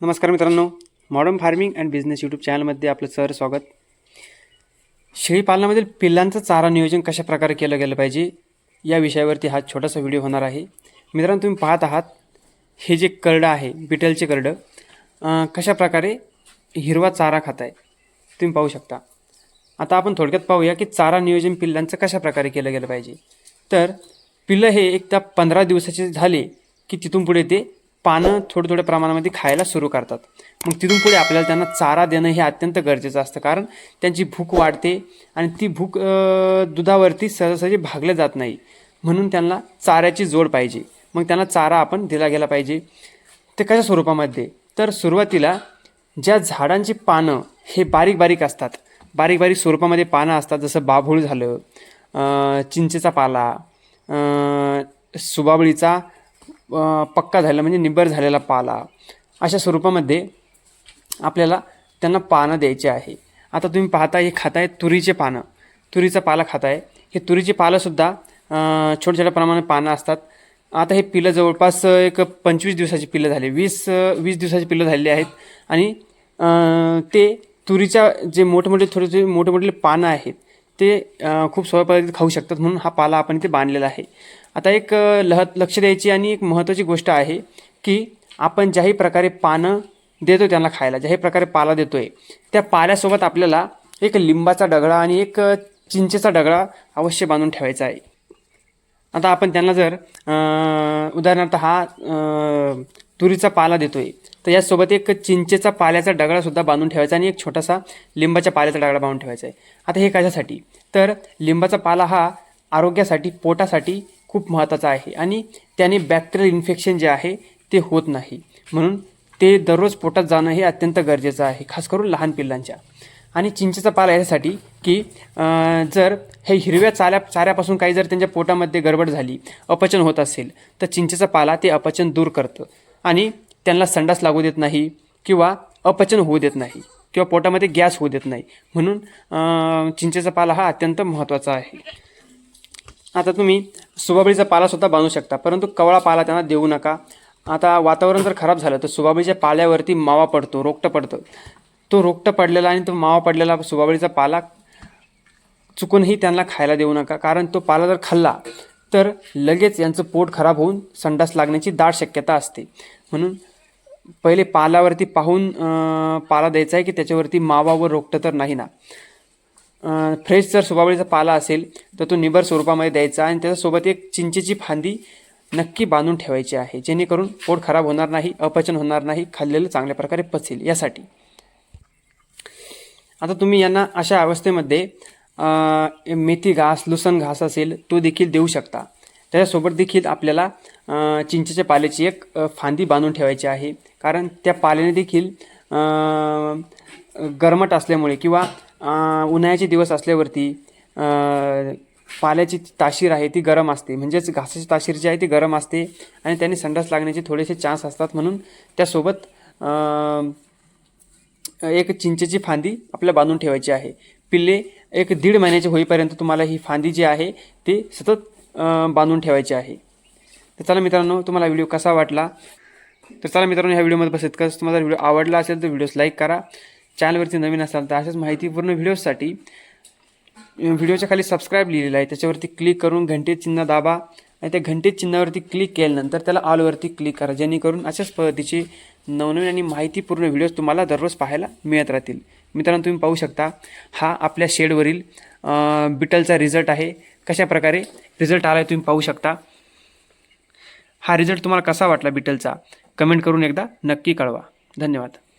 नमस्कार मित्रांनो. Modern farming and business YouTube चॅनलमध्ये आपलं सर स्वागत. शेळीपालनामधील पिल्लांचं चारा नियोजन कशा प्रकारे केलं गेलं पाहिजे या विषयावरती हा छोटासा व्हिडिओ होणार आहे. मित्रांनो तुम्ही पाहत आहात हे जे करडं आहे बिटलचे करडं कशा प्रकारे हिरवा चारा खात आहे तुम्ही पाहू शकता. आता आपण थोडक्यात पाहूया की चारा नियोजन पिल्लांचं कशा प्रकारे केलं गेलं पाहिजे. तर पिल्लं हे एकदा पंधरा दिवसाचे झाले की तिथून पुढे ते पानं थोड्या थोड्या प्रमाणामध्ये खायला सुरू करतात. मग तिथून पुढे आपल्याला त्यांना चारा देणं हे अत्यंत गरजेचं असतं. कारण त्यांची भूक वाढते आणि ती भूक दुधावरती सहजासहजी भागल्या जात नाही. म्हणून त्यांना चाऱ्याची जोड पाहिजे. मग त्यांना चारा आपण दिला गेला पाहिजे. ते कशा स्वरूपामध्ये? तर सुरुवातीला ज्या झाडांची पानं हे बारीक बारीक असतात. बारीक बारीक स्वरूपामध्ये पानं असतात. जसं बाभूळ झालं चिंचेचा पाला सुबाबळीचा पक्का झालेला म्हणजे निब्बर झालेला पाला. अशा स्वरूपामध्ये आपल्याला त्यांना पानं द्यायचे आहे. आता तुम्ही पाहता हे खाताय तुरीचे पानं. तुरीचा पाला खाताय. हे तुरीचे पालंसुद्धा छोट्या छोट्या प्रमाणात पानं असतात. आता हे पिलं जवळपास एक पंचवीस दिवसाची पिलं झाली. वीस वीस दिवसाची पिलं झालेली आहेत. आणि ते तुरीच्या जे मोठमोठे थोडे थोडे मोठे मोठे पानं आहेत ते खूप सोप्या पद्धतीत खाऊ शकतात म्हणून हा पाला आपण इथे बांधलेला आहे. आता एक लह लक्ष द्यायची आणि एक महत्त्वाची गोष्ट आहे की आपण ज्याही प्रकारे पानं देतो त्यांना खायला ज्याही प्रकारे पाला देतोय त्या पाल्यासोबत आपल्याला एक लिंबाचा डगळा आणि एक चिंचेचा डगळा अवश्य बांधून ठेवायचा आहे. आता आपण त्यांना जर उदाहरणार्थ हा तुरीचा पाला देतोय तर यासोबत एक चिंचेचा पाल्याचा डगळासुद्धा बांधून ठेवायचा आणि एक छोटासा लिंबाच्या पाल्याचा डगळा बांधून ठेवायचा आहे. आता हे कशासाठी? तर लिंबाचा पाला हा आरोग्यासाठी पोटासाठी खूप महत्त्वाचा आहे आणि त्याने बॅक्टेरियल इन्फेक्शन जे आहे ते होत नाही. म्हणून ते दररोज पोटात जाणं हे अत्यंत गरजेचं आहे खास करून लहान पिल्लांच्या. आणि चिंचेचा पाला यासाठी की जर हे हिरव्या चाऱ्या चाऱ्यापासून काही जर त्यांच्या पोटामध्ये गडबड झाली अपचन होत असेल तर चिंचेचा पाला ते अपचन दूर करतं. आणि त्यांना संडास लागू देत नाही किंवा अपचन होऊ देत नाही किंवा पोटामध्ये गॅस होऊ देत नाही. म्हणून चिंचेचा पाला हा अत्यंत महत्त्वाचा आहे. आता तुम्ही सुबाबळीचा पालासुद्धा बांधू शकता. परंतु कवळा पाला त्यांना देऊ नका. आता वातावरण जर खराब झालं तर सुबाबळीच्या पाल्यावरती मावा पडतो रोगटं पडतं. तो रोगटं पडलेला आणि तो मावा पडलेला सुबाबळीचा पाला चुकूनही त्यांना खायला देऊ नका. कारण तो पाला जर खाल्ला तर लगेच यांचं पोट खराब होऊन संडास लागण्याची दाट शक्यता असते. म्हणून पहिले पालावरती पाहून पाला द्यायचा आहे की त्याच्यावरती मावा व रोगटं तर नाही ना. फ्रेश जर सुबाबळीचा पाला असेल तर तो निबर स्वरूपामध्ये द्यायचा आणि त्याच्यासोबत एक चिंचेची फांदी नक्की बांधून ठेवायची आहे जेणेकरून पोट खराब होणार नाही अपचन होणार नाही खाल्लेलं चांगल्या प्रकारे पचेल यासाठी. आता तुम्ही यांना अशा अवस्थेमध्ये मेथी घास लुसन घास असेल तो देखील देऊ शकता. त्याच्यासोबत देखील आपल्याला चिंचेच्या पाल्याची एक फांदी बांधून ठेवायची आहे. कारण त्या पाल्याने देखील गरमट असल्यामुळे किंवा उन्हाळ्याचे दिवस असल्यावरती पाल्याची ताशीर आहे ती गरम असते. म्हणजेच घासाची ताशीर जी आहे ती गरम असते आणि त्याने संडास लागण्याचे थोडेसे चान्स असतात म्हणून त्यासोबत एक चिंचेची फांदी आपल्याला बांधून ठेवायची आहे. पिल्ले एक दीड महिन्याचे होईपर्यंत तुम्हाला ही फांदी जी आहे ती सतत बांधून ठेवायची आहे. तर चला मित्रांनो तुम्हाला व्हिडिओ कसा वाटला? तर चला मित्रांनो ह्या व्हिडिओमध्ये बस इतकंच तुम्हाला व्हिडिओ आवडला असेल तर व्हिडिओस लाईक करा. चॅनलवरती नवीन असाल तर अशाच माहितीपूर्ण व्हिडिओसाठी व्हिडिओच्या खाली सबस्क्राईब लिहिलेलं आहे. त्याच्यावरती क्लिक करून घंटे चिन्ह दाबा आणि त्या घंटे चिन्हावरती क्लिक केल्यानंतर त्याला ऑलवरती क्लिक करा. जेणेकरून अशाच पद्धतीचे नवनवीन आणि माहितीपूर्ण व्हिडिओज तुम्हाला दररोज पाहायला मिळत राहतील. मित्रांनो तुम्ही पाहू शकता हा आपल्या शेडवरील बिटलचा रिझल्ट आहे कशा प्रकारे रिझल्ट आला आहे तुम्ही पाहू शकता. हा रिझल्ट तुम्हाला कसा वाटला बिटलचा कमेंट करून एकदा नक्की कळवा. धन्यवाद.